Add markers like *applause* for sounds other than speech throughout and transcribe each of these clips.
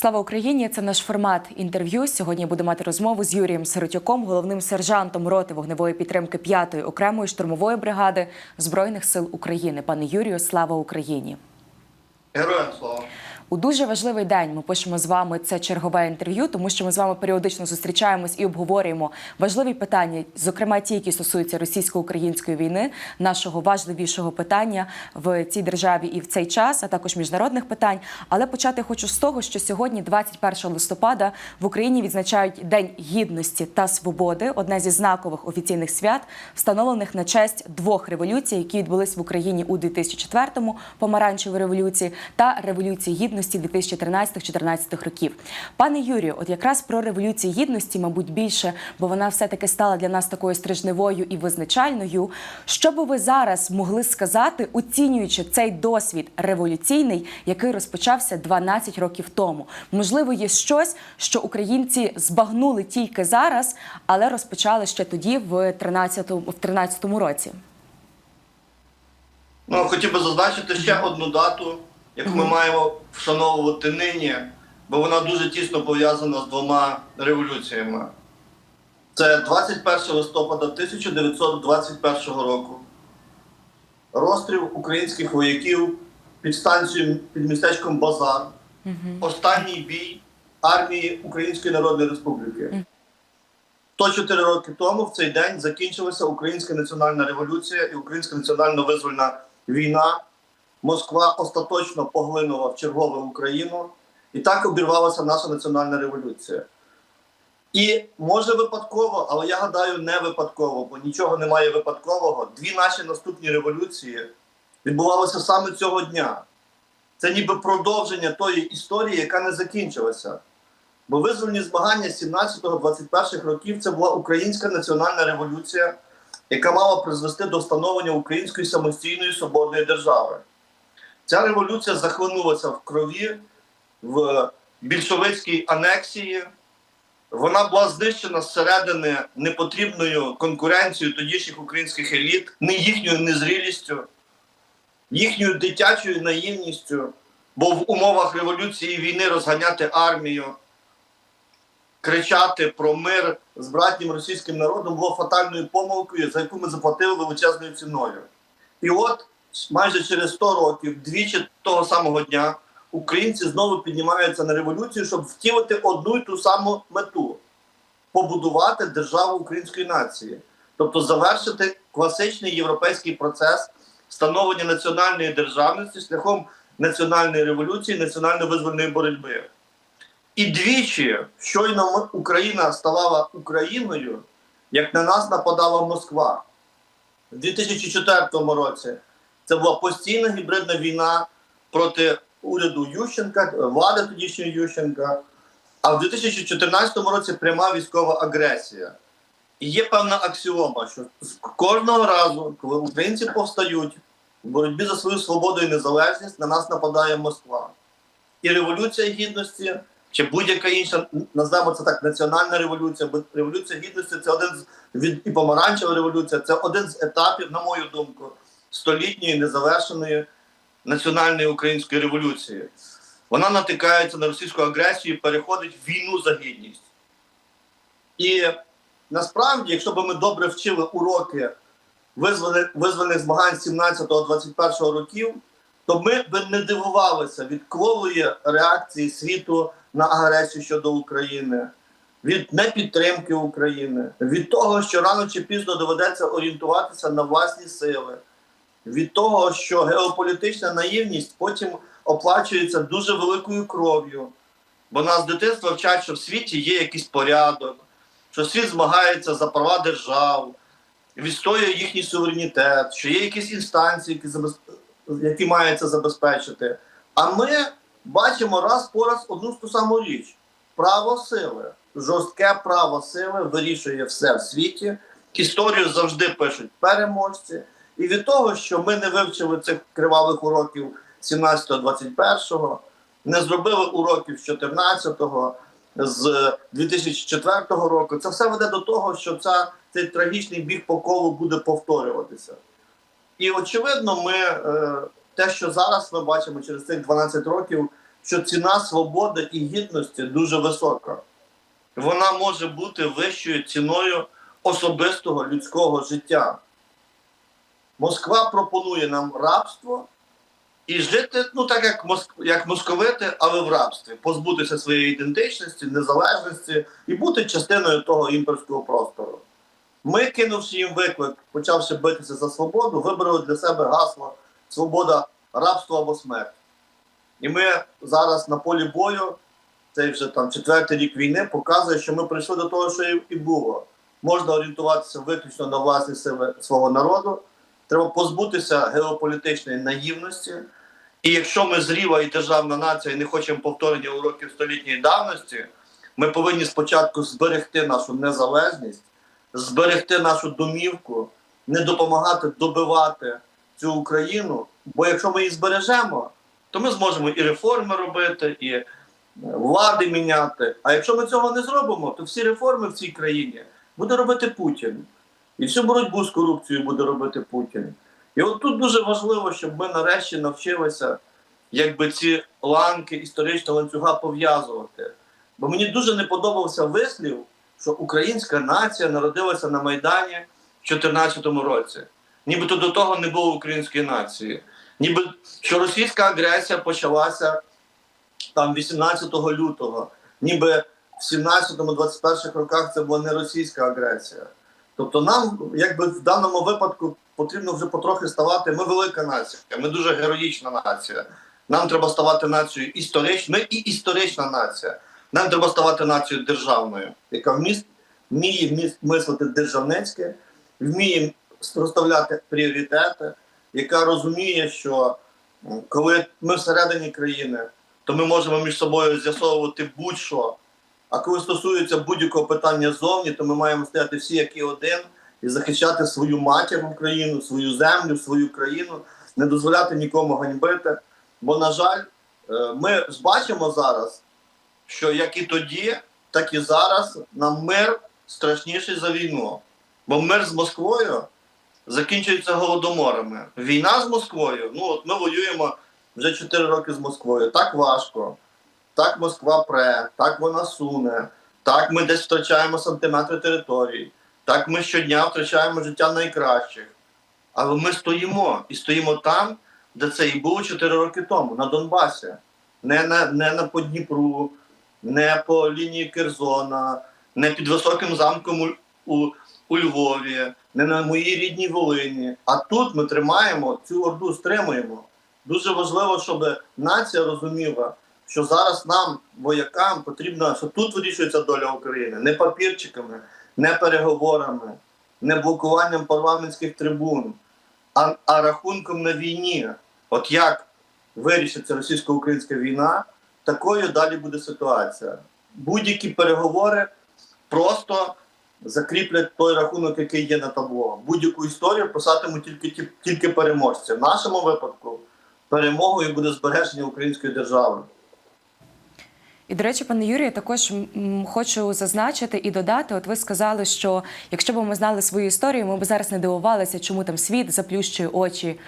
Слава Україні! Це наш формат інтерв'ю. Сьогодні буду мати розмову з Юрієм Сиротюком, головним сержантом роти вогневої підтримки 5-ї окремої штурмової бригади збройних сил України. Пане Юрію, слава Україні! Героям слава. У дуже важливий день ми пишемо з вами це чергове інтерв'ю, тому що ми з вами періодично зустрічаємось і обговорюємо важливі питання, зокрема ті, які стосуються російсько-української війни, нашого важливішого питання в цій державі і в цей час, а також міжнародних питань. Але почати хочу з того, що сьогодні, 21 листопада, в Україні відзначають День гідності та свободи, одне зі знакових офіційних свят, встановлених на честь двох революцій, які відбулись в Україні у 2004-му – помаранчевої революції та революції гідності 2013-2014 років. Пане Юрію, от якраз про революцію гідності, мабуть, більше, бо вона все-таки стала для нас такою стрижневою і визначальною. Що би ви зараз могли сказати, оцінюючи цей досвід революційний, який розпочався 12 років тому? Можливо, є щось, що українці збагнули тільки зараз, але розпочали ще тоді, в 13-му в 13-му році. Ну, хотів би зазначити ще одну дату, яку ми маємо вшановувати нині, бо вона дуже тісно пов'язана з двома революціями. Це 21 листопада 1921 року. Розстріл українських вояків під станцією під містечком Базар. Останній бій армії Української Народної Республіки. 104 роки тому в цей день закінчилася Українська національна революція і Українська національно визвольна війна. Москва остаточно поглинула в чергове Україну, і так обірвалася наша національна революція. І може випадково, але я гадаю, не випадково, бо нічого немає випадкового. Дві наші наступні революції відбувалися саме цього дня. Це ніби продовження тої історії, яка не закінчилася. Бо визвольні змагання 17-21 років це була українська національна революція, яка мала призвести до встановлення української самостійної свободної держави. Ця революція захлинулася в крові в більшовицькій анексії. Вона була знищена зсередини непотрібною конкуренцією тодішніх українських еліт, не їхньою незрілістю, їхньою дитячою наївністю, бо в умовах революції і війни розганяти армію, кричати про мир з братнім російським народом було фатальною помилкою, за яку ми заплатили величезною ціною. І от майже через 100 років, двічі того самого дня, українці знову піднімаються на революцію, щоб втілити одну й ту саму мету побудувати державу української нації, тобто завершити класичний європейський процес становлення національної державності шляхом національної революції, національно-визвольної боротьби. І двічі, щойно Україна ставала Україною, як на нас нападала Москва. У 2004 році це була постійна гібридна війна проти уряду Ющенка, влади тодішньої Ющенка. А в 2014 році пряма військова агресія. І є певна аксіома, що з кожного разу, коли українці повстають в боротьбі за свою свободу і незалежність, на нас нападає Москва. І революція гідності, чи будь-яка інша, назвемо це так, національна революція, бо революція гідності це один з від і помаранчева революція, це один з етапів, на мою думку, столітньої незавершеної національної української революції. Вона натикається на російську агресію і переходить в війну за гідність. І насправді, якщо б ми добре вчили уроки визвольних, змагань 17-21 років, то ми б не дивувалися від кволої реакції світу на агресію щодо України, від непідтримки України, від того, що рано чи пізно доведеться орієнтуватися на власні сили, від того, що геополітична наївність потім оплачується дуже великою кров'ю. Бо нас з дитинства вчать, що в світі є якийсь порядок, що світ змагається за права держав, відстоює їхній суверенітет, що є якісь інстанції, які, забез... які мають забезпечити. А ми бачимо раз по раз одну ту саму річ: право сили. Жорстке право сили вирішує все в світі. Історію завжди пишуть переможці. І від того, що ми не вивчили цих кривавих уроків 17-21, не зробили уроків з 14-го, з 2004 року, це все веде до того, що ця, цей трагічний біг по колу буде повторюватися. І очевидно, ми е, те, що зараз ми бачимо через цих 12 років, що ціна свободи і гідності дуже висока. Вона може бути вищою ціною особистого людського життя. Москва пропонує нам рабство і жити, ну так як, моск... як московити, але в рабстві, позбутися своєї ідентичності, незалежності і бути частиною того імперського простору. Ми, кинувши їм виклик, почавши битися за свободу, вибрали для себе гасло свобода, рабство або смерть. І ми зараз на полі бою, цей вже там четвертий рік війни, показує, що ми прийшли до того, що і- було. Можна орієнтуватися виключно на власні сили свого народу. Треба позбутися геополітичної наївності. І якщо ми зріва і державна нація і не хочемо повторення уроків столітньої давності, ми повинні спочатку зберегти нашу незалежність, зберегти нашу домівку, не допомагати добивати цю Україну. Бо якщо ми її збережемо, то ми зможемо і реформи робити, і е, влади міняти. А якщо ми цього не зробимо, то всі реформи в цій країні буде робити Путін. І всю боротьбу з корупцією буде робити Путін. І от тут дуже важливо, щоб ми нарешті навчилися якби ці ланки історичного ланцюга пов'язувати. Бо мені дуже не подобався вислів, що українська нація народилася на Майдані в 2014 році. Нібито до того не було української нації. Ніби що російська агресія почалася там 18 лютого, ніби в 17-21 роках це була не російська агресія. Тобто нам, якби в даному випадку, потрібно вже потрохи ставати. Ми велика нація, ми дуже героїчна нація. Нам треба ставати нацією історичною, і історична нація. Нам треба ставати нацією державною, яка вміст, вміє вміст мислити державницьке, вміє розставляти пріоритети, яка розуміє, що коли ми всередині країни, то ми можемо між собою з'ясовувати будь-що. А коли стосується будь-якого питання зовні, то ми маємо стояти всі як і один і захищати свою матір Україну, свою землю, свою країну, не дозволяти нікому ганьбити. Бо, на жаль, е, ми бачимо зараз, що як і тоді, так і зараз нам мир страшніший за війну. Бо мир з Москвою закінчується голодоморами. Війна з Москвою, ну от ми воюємо вже 4 роки з Москвою. Так важко. Так Москва пре, так вона суне, так ми десь втрачаємо сантиметри території, так ми щодня втрачаємо життя найкращих. Але ми стоїмо і стоїмо там, де це і було 4 роки тому, на Донбасі. Не на, не на по Дніпру, не по лінії Керзона, не під високим замком у, у, у Львові, не на моїй рідній Волині. А тут ми тримаємо цю орду, стримуємо. Дуже важливо, щоб нація розуміла, що зараз нам, воякам, потрібно, що тут вирішується доля України не папірчиками, не переговорами, не блокуванням парламентських трибун, а, а рахунком на війні. От як вирішиться російсько-українська війна, такою далі буде ситуація. Будь-які переговори просто закріплять той рахунок, який є на табло. Будь-яку історію писатимуть тільки, ті- тільки переможці. В нашому випадку перемогою буде збереження української держави. І до речі, пане Юрію, також хочу зазначити і додати. От ви сказали, що якщо б ми знали свою історію, ми б зараз не дивувалися, чому там світ заплющує очі.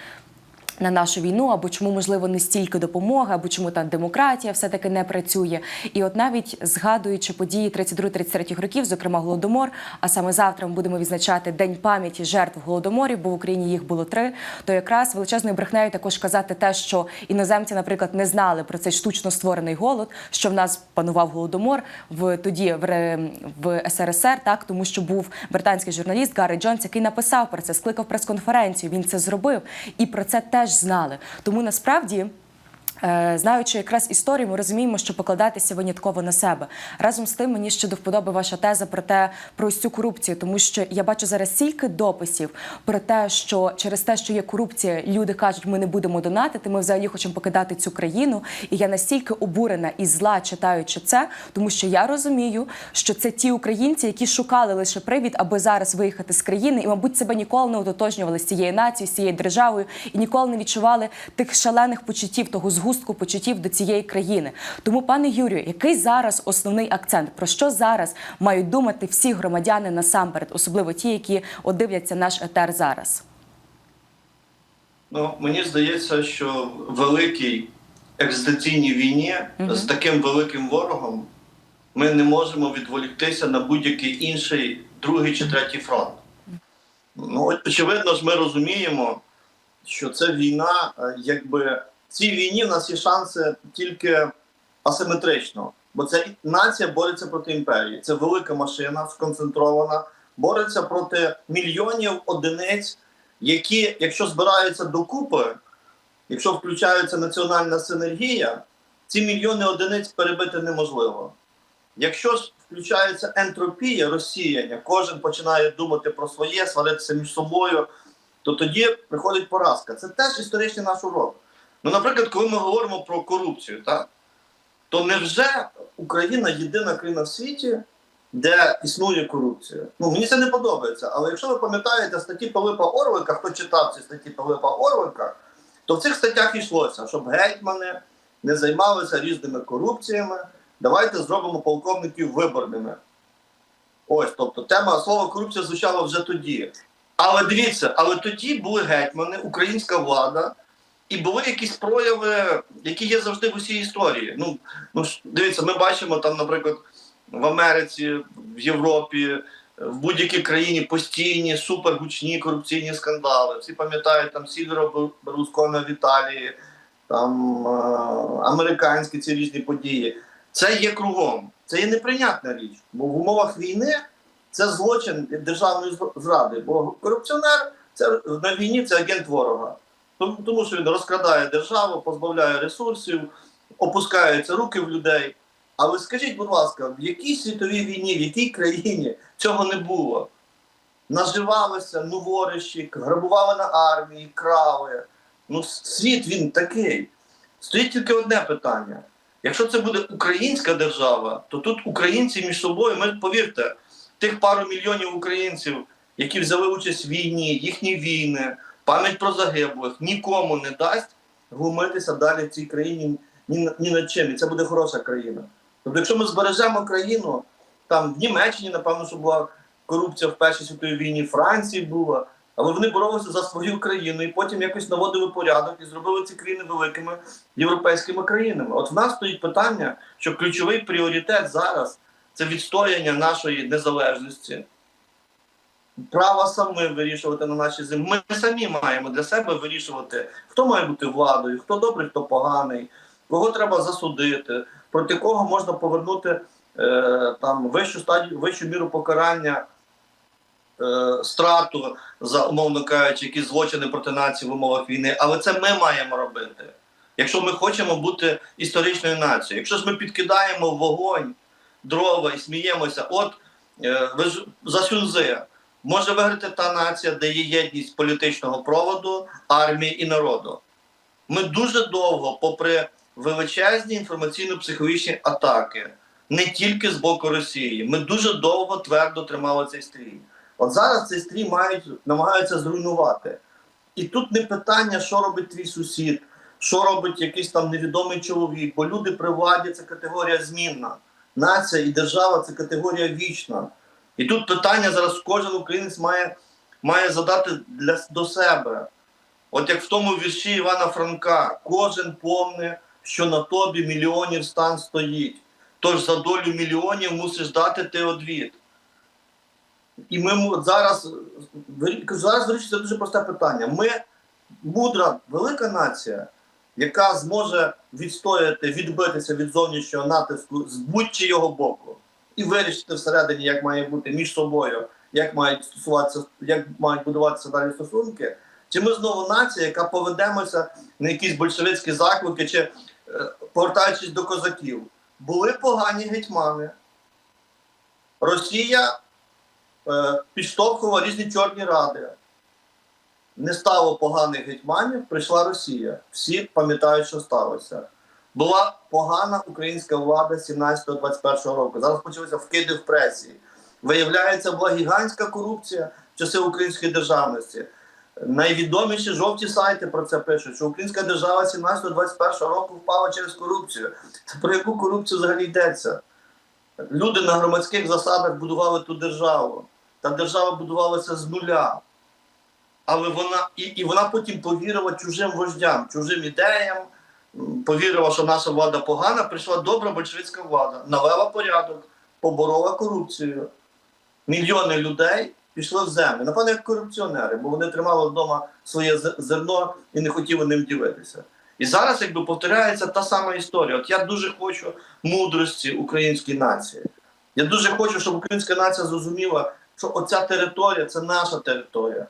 На нашу війну, або чому можливо не стільки допомоги, або чому там демократія все таки не працює. І от навіть згадуючи події 32-33 років, зокрема голодомор. А саме завтра ми будемо відзначати день пам'яті жертв голодоморів, бо в Україні їх було три. То якраз величезною брехнею також казати те, що іноземці, наприклад, не знали про цей штучно створений голод, що в нас панував голодомор в тоді в, в СРСР, так тому що був британський журналіст Гаррі Джонс, який написав про це, скликав прес-конференцію. Він це зробив, і про це теж знали. Тому насправді. Е, Знаючи якраз історію, ми розуміємо, що покладатися винятково на себе. Разом з тим, мені ще до вподоби ваша теза про те, про ось цю корупцію, тому що я бачу зараз стільки дописів про те, що через те, що є корупція, люди кажуть, ми не будемо донатити, ми взагалі хочемо покидати цю країну. І я настільки обурена і зла читаючи це, тому що я розумію, що це ті українці, які шукали лише привід, аби зараз виїхати з країни, і, мабуть, себе ніколи не ототожнювали з цією нацією, з цією державою, і ніколи не відчували тих шалених почуттів, того згустку почуттів до цієї країни. Тому, пане Юрію, який зараз основний акцент? Про що зараз мають думати всі громадяни насамперед, особливо ті, які от дивляться наш етер зараз? Ну, мені здається, що великий екзистенційній війні Мгм. з таким великим ворогом ми не можемо відволіктися на будь-який інший другий чи третій фронт. Ну, очевидно ж, ми розуміємо, що це війна, е, якби цій війні в нас є шанси тільки асиметрично. Бо це нація бореться проти імперії. Це велика машина, сконцентрована, бореться проти мільйонів одиниць, які, якщо збираються докупи, якщо включається національна синергія, ці мільйони одиниць перебити неможливо. Якщо ж включається ентропія, розсіяння, кожен починає думати про своє, сваритися між собою, то тоді приходить поразка. Це теж історичний наш урок. Ну, наприклад, коли ми говоримо про корупцію, так, то невже Україна єдина країна в світі, де існує корупція? Ну, мені це не подобається. Але якщо ви пам'ятаєте статті Пилипа Орвика, хто читав ці статті Пилипа Орвика, то в цих статтях йшлося, щоб гетьмани не займалися різними корупціями. Давайте зробимо полковників виборними. Ось, тобто, тема слова корупція звучала вже тоді. Але дивіться, але тоді були гетьмани, українська влада, і були якісь прояви, які є завжди в усій історії. Ну, ну дивіться, ми бачимо там, наприклад, в Америці, в Європі, в будь-якій країні постійні супергучні корупційні скандали. Всі пам'ятають там Сільверо Берлускона в Італії, там е- американські ці різні події. Це є кругом. Це є неприйнятна річ. Бо в умовах війни це злочин державної зради. Бо корупціонер це на війні це агент ворога. Тому, тому що він розкрадає державу, позбавляє ресурсів, опускаються руки в людей. Але скажіть, будь ласка, в якій світовій війні, в якій країні цього не було? Наживалися новорищі, грабували на армії, крали. Ну, світ він такий. Стоїть тільки одне питання. Якщо це буде українська держава, то тут українці між собою, ми повірте, тих пару мільйонів українців, які взяли участь в війні, їхні війни, пам'ять про загиблих, нікому не дасть глумитися далі в цій країні ні, ні над чим. І це буде хороша країна. Тобто, якщо ми збережемо країну, там в Німеччині, напевно, що була корупція в Першій світовій війні, Франції була, але вони боролися за свою країну і потім якось наводили порядок і зробили ці країни великими європейськими країнами. От в нас стоїть питання, що ключовий пріоритет зараз це відстояння нашої незалежності. Право саме вирішувати на нашій землі. Ми самі маємо для себе вирішувати, хто має бути владою, хто добрий, хто поганий, кого треба засудити, проти кого можна повернути е, там вищу стадію, вищу міру покарання, е, страту за умовно кажучи, якісь злочини проти нації в умовах війни. Але це ми маємо робити. Якщо ми хочемо бути історичною нацією, якщо ж ми підкидаємо вогонь дрова і сміємося, от е, ви ж за Сюнзи може виграти та нація, де є єдність політичного проводу, армії і народу. Ми дуже довго, попри величезні інформаційно-психологічні атаки, не тільки з боку Росії, ми дуже довго твердо тримали цей стрій. От зараз цей стрій мають, намагаються зруйнувати. І тут не питання, що робить твій сусід, що робить якийсь там невідомий чоловік, бо люди при владі це категорія змінна. Нація і держава це категорія вічна. І тут питання зараз кожен українець має, має задати для, до себе. От як в тому вірші Івана Франка, кожен помне, що на тобі мільйонів стан стоїть. Тож за долю мільйонів мусиш дати ти одвід. І ми зараз, зараз вирішується дуже просте питання. Ми мудра, велика нація, яка зможе відстояти, відбитися від зовнішнього натиску з будь-чийого боку і вирішити всередині, як має бути між собою, як мають стосуватися, як мають будуватися далі стосунки. Чи ми знову нація, яка поведемося на якісь большевицькі заклики, чи е, повертаючись до козаків, були погані гетьмани. Росія е, підштовхувала різні чорні ради. Не стало поганих гетьманів, прийшла Росія. Всі пам'ятають, що сталося. Була погана українська влада 17-21 року. Зараз почалися вкиди в пресі. Виявляється, була гігантська корупція в часи української державності. Найвідоміші жовті сайти про це пишуть, що українська держава 17-21 року впала через корупцію. Це про яку корупцію взагалі йдеться? Люди на громадських засадах будували ту державу. Та держава будувалася з нуля. Але вона і, і вона потім повірила чужим вождям, чужим ідеям, повірила, що наша влада погана, прийшла добра большевицька влада, навела порядок, поборола корупцію. Мільйони людей пішли в землю. Напевно, як корупціонери, бо вони тримали вдома своє зерно і не хотіли ним ділитися. І зараз якби повторяється та сама історія. От я дуже хочу мудрості української нації. Я дуже хочу, щоб українська нація зрозуміла, що оця територія це наша територія.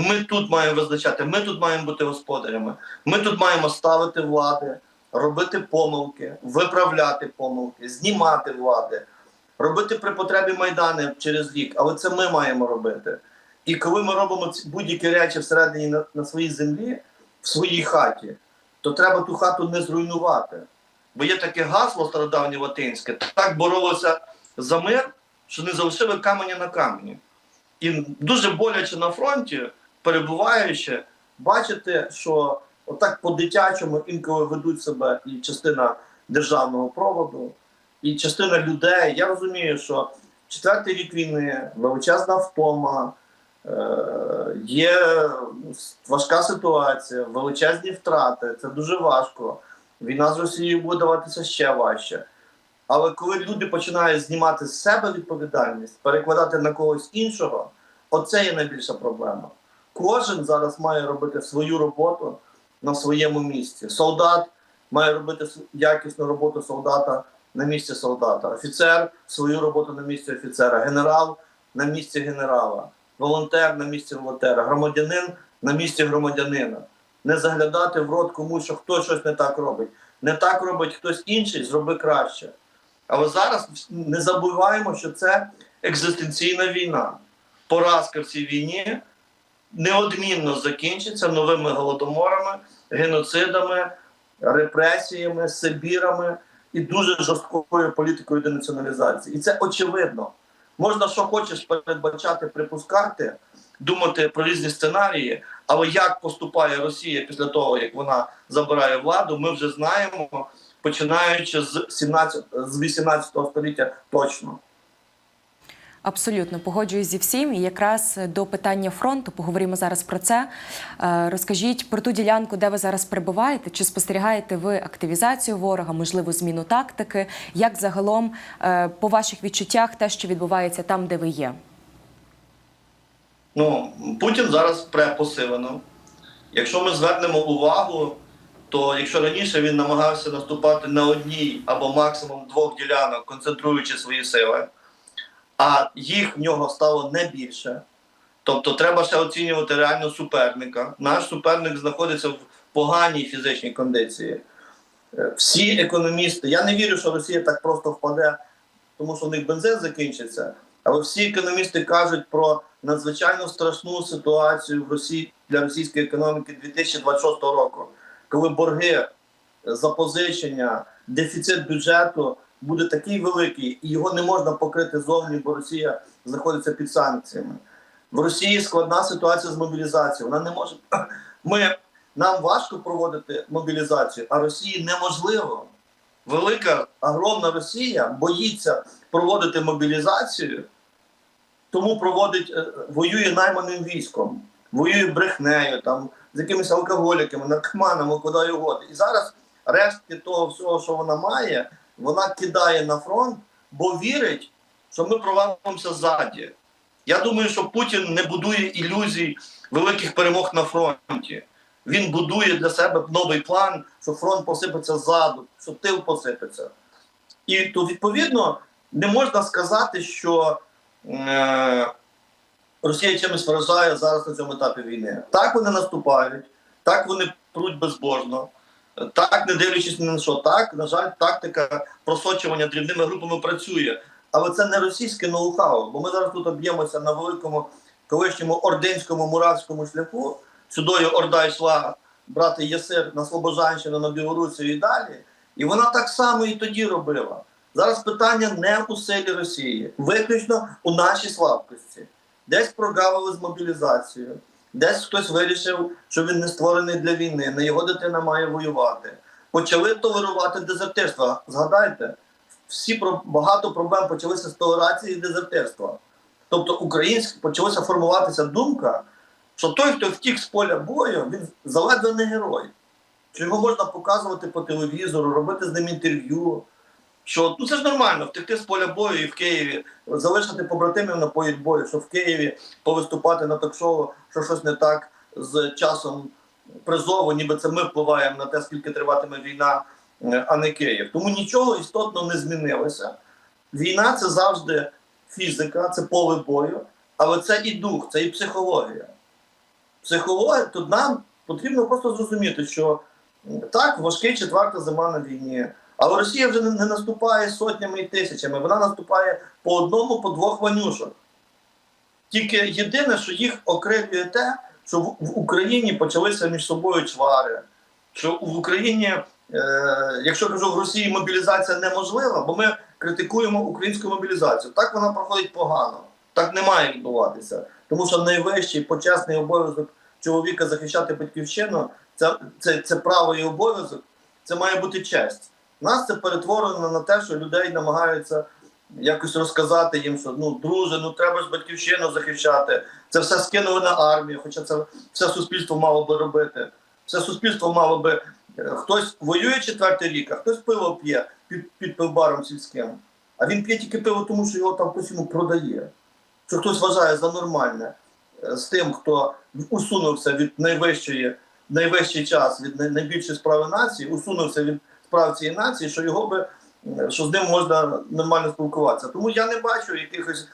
Ми тут маємо визначати, ми тут маємо бути господарями. Ми тут маємо ставити влади, робити помилки, виправляти помилки, знімати влади, робити при потребі майдани через рік. Але це ми маємо робити. І коли ми робимо будь-які речі всередині на, на своїй землі, в своїй хаті, то треба ту хату не зруйнувати. Бо є таке гасло стародавнє латинське, так боролося за мир, що не залишили каменя на камені. І дуже боляче на фронті, перебуваючи, бачити, що отак по-дитячому інколи ведуть себе і частина державного проводу, і частина людей. Я розумію, що четвертий рік війни, величезна втома, е, є важка ситуація, величезні втрати. Це дуже важко. Війна з Росією буде даватися ще важче. Але коли люди починають знімати з себе відповідальність, перекладати на когось іншого, оце є найбільша проблема. Кожен зараз має робити свою роботу на своєму місці. Солдат має робити якісну роботу солдата на місці солдата, офіцер свою роботу на місці офіцера, генерал на місці генерала, волонтер на місці волонтера, громадянин на місці громадянина. Не заглядати в рот комусь, що хтось щось не так робить. Не так робить хтось інший, зроби краще. Але зараз не забуваємо, що це екзистенційна війна. Поразка в цій війні неодмінно закінчиться новими голодоморами, геноцидами, репресіями, Сибірами і дуже жорсткою політикою денаціоналізації. І це очевидно. Можна що хочеш передбачати, припускати, думати про різні сценарії, але як поступає Росія після того, як вона забирає владу, ми вже знаємо, починаючи з 17, з 18 століття точно. Абсолютно погоджуюсь зі всім. І якраз до питання фронту поговоримо зараз про це. Е, Розкажіть про ту ділянку, де ви зараз перебуваєте. Чи спостерігаєте ви активізацію ворога, можливо, зміну тактики? Як загалом е, по ваших відчуттях те, що відбувається там, де ви є? Ну, Путін зараз пре посилено. Якщо ми звернемо увагу, то якщо раніше він намагався наступати на одній або максимум двох ділянок, концентруючи свої сили, а їх в нього стало не більше. Тобто треба ще оцінювати реально суперника. Наш суперник знаходиться в поганій фізичній кондиції. Е, Всі економісти, я не вірю, що Росія так просто впаде, тому що в них бензин закінчиться. Але всі економісти кажуть про надзвичайно страшну ситуацію в Росії для російської економіки 2026 року, коли борги, запозичення, дефіцит бюджету буде такий великий, і його не можна покрити зовні, бо Росія знаходиться під санкціями. В Росії складна ситуація з мобілізацією. Вона не може. *clears throat* Ми нам важко проводити мобілізацію, а Росії неможливо. Велика огромна Росія боїться проводити мобілізацію, тому проводить е, воює найманим військом, воює брехнею, там з якимись алкоголіками, наркоманами, куди угодно. І зараз рештки того всього, що вона має, вона кидає на фронт, бо вірить, що ми провалимося ззаді. Я думаю, що Путін не будує ілюзій великих перемог на фронті. Він будує для себе новий план, що фронт посипеться ззаду, що тил посипеться. І то, відповідно, не можна сказати, що е, Росія чимось вражає зараз на цьому етапі війни. Так вони наступають, так вони пруть безбожно, так, не дивлячись на що. Так, на жаль, тактика просочування дрібними групами працює. Але це не російське ноу-хау, бо ми зараз тут об'ємося на великому колишньому ординському муравському шляху. Сюдою Орда йшла брати Єсир на Слобожанщину, на Білорусію і далі. І вона так само і тоді робила. Зараз питання не у силі Росії, виключно у нашій слабкості. Десь прогавили з мобілізацією, десь хтось вирішив, що він не створений для війни, не його дитина має воювати. Почали толерувати дезертирство. Згадайте, всі багато проблем почалися з толерації і дезертирства. Тобто українська почалася формуватися думка, що той, хто втік з поля бою, він заледве не герой. що його можна показувати по телевізору, робити з ним інтерв'ю. Що ну це ж нормально, втекти з поля бою і в Києві, залишити побратимів на полі бою, що в Києві повиступати на ток-шоу, що щось не так з часом призову, ніби це ми впливаємо на те, скільки триватиме війна, е, а не Київ. Тому нічого істотно не змінилося. Війна це завжди фізика, це поле бою, але це і дух, це і психологія. Психологія, тут нам потрібно просто зрозуміти, що так, важкий четверта зима на війні. Але Росія вже не, наступає сотнями і тисячами, вона наступає по одному, по двох ванюшок. Тільки єдине, що їх окрилює те, що в Україні почалися між собою чвари, що в Україні, е, якщо кажу, в Росії мобілізація неможлива, бо ми критикуємо українську мобілізацію. Так вона проходить погано. Так не має відбуватися. Тому що найвищий почесний обов'язок чоловіка захищати батьківщину це, це, це право і обов'язок, це має бути честь. Нас це перетворено на те, що людей намагаються якось розказати їм, що ну, друже, ну треба ж батьківщину захищати. Це все скинули на армію, хоча це все суспільство мало би робити. Все суспільство мало би. е, Хтось воює четвертий рік, а хтось пиво п'є під, під пивбаром сільським. А він п'є тільки пиво, тому що його там хтось йому продає. Що хтось вважає за нормальне е, з тим, хто усунувся від найвищої, найвищий час від най- найбільшої справи нації, усунувся від справ цієї нації, що його би е, що з ним можна нормально спілкуватися. Тому я не бачу якихось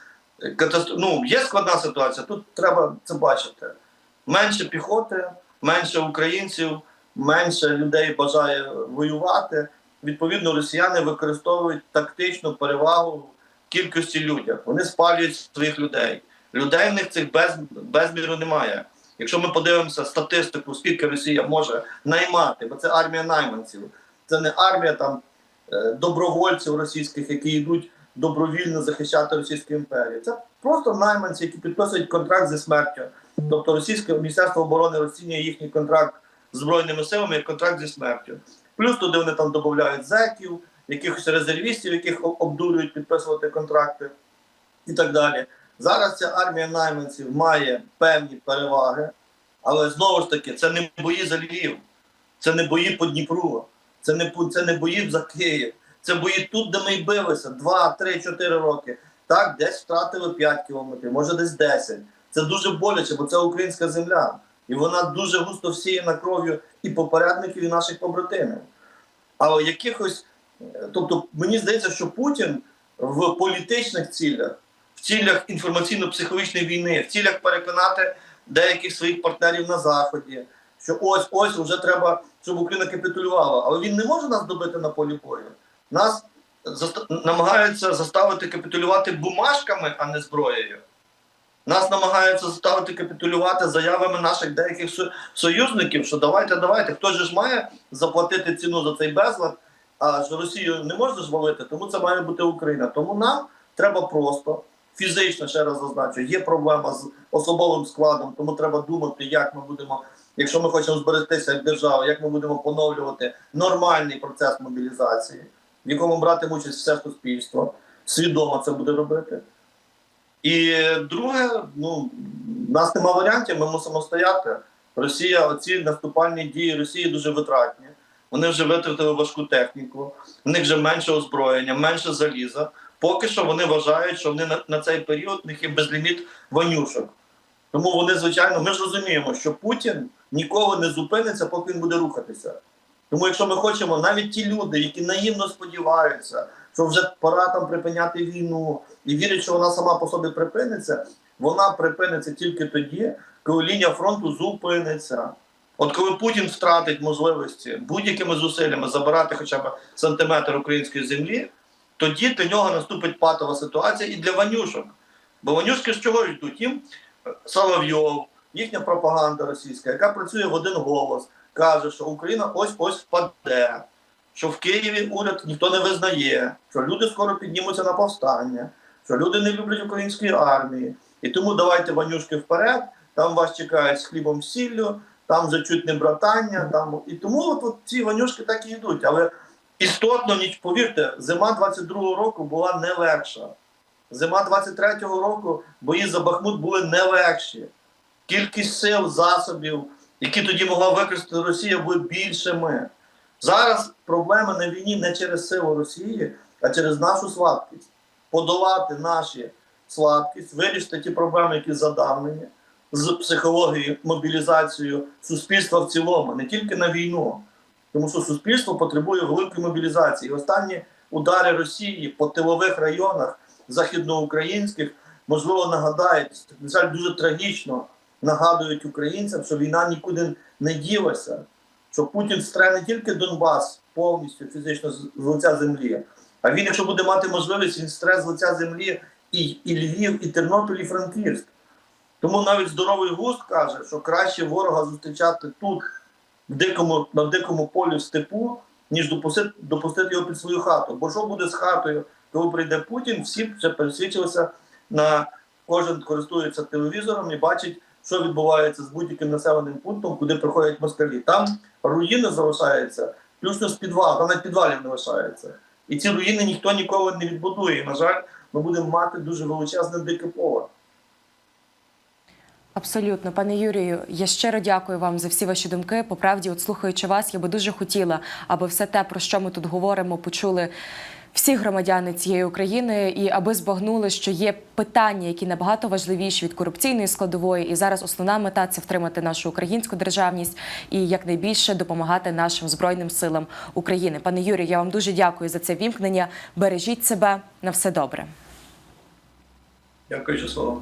катастроф. Ну, є складна ситуація, тут треба це бачити. Менше піхоти, менше українців, менше людей бажає воювати. Відповідно, росіяни використовують тактичну перевагу кількості людей. Вони спалюють своїх людей. Людей в них цих без, безміру немає. Якщо ми подивимося статистику, скільки Росія може наймати, бо це армія найманців, це не армія там е, добровольців російських, які йдуть добровільно захищати Російську імперію. Це просто найманці, які підписують контракт зі смертю. Тобто Російське Міністерство оборони розцінює їхній контракт з Збройними силами як контракт зі смертю. Плюс туди вони там додають зеків, якихось резервістів, яких обдурюють підписувати контракти і так далі. Зараз ця армія найманців має певні переваги, але знову ж таки, це не бої за Львів, це не бої по Дніпру, це не, це не бої за Київ, це бої тут, де ми й билися 2, 3, 4 роки. Так, десь втратили 5 кілометрів, може десь 10. Це дуже боляче, бо це українська земля. І вона дуже густо всіяна кров'ю і попередників, і наших побратимів. Але якихось, тобто, мені здається, що Путін в політичних цілях, в цілях інформаційно-психологічної війни, в цілях переконати деяких своїх партнерів на Заході, що ось ось вже треба, щоб Україна капітулювала. Але він не може нас добити на полі бою. Нас заста- намагаються заставити капітулювати бумажками, а не зброєю. Нас намагаються заставити капітулювати заявами наших деяких союзників, що давайте, давайте, хтось ж має заплатити ціну за цей безлад, а ж Росію не можна ж валити, тому це має бути Україна. Тому нам треба просто фізично, ще раз зазначу, є проблема з особовим складом, тому треба думати, як ми будемо, якщо ми хочемо зберегтися як держава, як ми будемо поновлювати нормальний процес мобілізації, в якому братиме участь все суспільство, свідомо це буде робити. І друге, ну в нас нема варіантів, ми мусимо стояти. Росія, оці наступальні дії Росії дуже витратні. Вони вже витратили важку техніку, в них вже менше озброєння, менше заліза. Поки що вони вважають, що вони на, на цей період в них є безліміт ванюшок. Тому вони, звичайно, ми ж розуміємо, що Путін ніколи не зупиниться, поки він буде рухатися. Тому, якщо ми хочемо, навіть ті люди, які наївно сподіваються, що вже пора там припиняти війну і вірять, що вона сама по собі припиниться, вона припиниться тільки тоді, коли лінія фронту зупиниться. От коли Путін втратить можливості будь-якими зусиллями забирати хоча б сантиметр української землі, тоді для нього наступить патова ситуація і для Ванюшок. Бо Ванюшки з чого йдуть? Їм е, Соловйов, їхня пропаганда російська, яка працює в один голос, каже, що Україна ось ось впаде, що в Києві уряд ніхто не визнає, що люди скоро піднімуться на повстання, що люди не люблять української армії. І тому давайте Ванюшки вперед, там вас чекають з хлібом сіллю, там вже чуть не братання. Там... І тому от, от ці Ванюшки так і йдуть. Але істотно, ніч, повірте, зима 22-го року була не легша. Зима 23-го року бої за Бахмут були не легші. Кількість сил, засобів, які тоді могла використати Росія, були більшими. Зараз проблеми на війні не через силу Росії, а через нашу слабкість. Подолати наші слабкість, вирішити ті проблеми, які задавлені, з психологією, мобілізацією суспільства в цілому, не тільки на війну. Тому що суспільство потребує великої мобілізації. І останні удари Росії по тилових районах західноукраїнських, можливо, нагадають, на жаль, дуже трагічно нагадують українцям, що війна нікуди не ділася, що Путін стре не тільки Донбас повністю фізично з лиця землі, а він, якщо буде мати можливість, він стре з лиця землі і, і Львів, і Тернопіль, і Франківськ. Тому навіть здоровий густ каже, що краще ворога зустрічати тут, дикому, на дикому полі в степу, ніж допустити, допустити його під свою хату. Бо що буде з хатою, коли прийде Путін, всі вже пересвідчилися на кожен користується телевізором і бачить, що відбувається з будь-яким населеним пунктом, куди приходять москалі. Там руїни залишаються, включно з підвалу, там навіть підвалів не лишається. І ці руїни ніхто ніколи не відбудує. І, на жаль, ми будемо мати дуже величезне дике поле. Абсолютно, пане Юрію, я щиро дякую вам за всі ваші думки. По правді, от слухаючи вас, я би дуже хотіла, аби все те, про що ми тут говоримо, почули всі громадяни цієї України, і аби збагнули, що є питання, які набагато важливіші від корупційної складової. І зараз основна мета це втримати нашу українську державність і якнайбільше допомагати нашим збройним силам України. Пане Юрію, я вам дуже дякую за це вімкнення. Бережіть себе на все добре. Дякую, слово.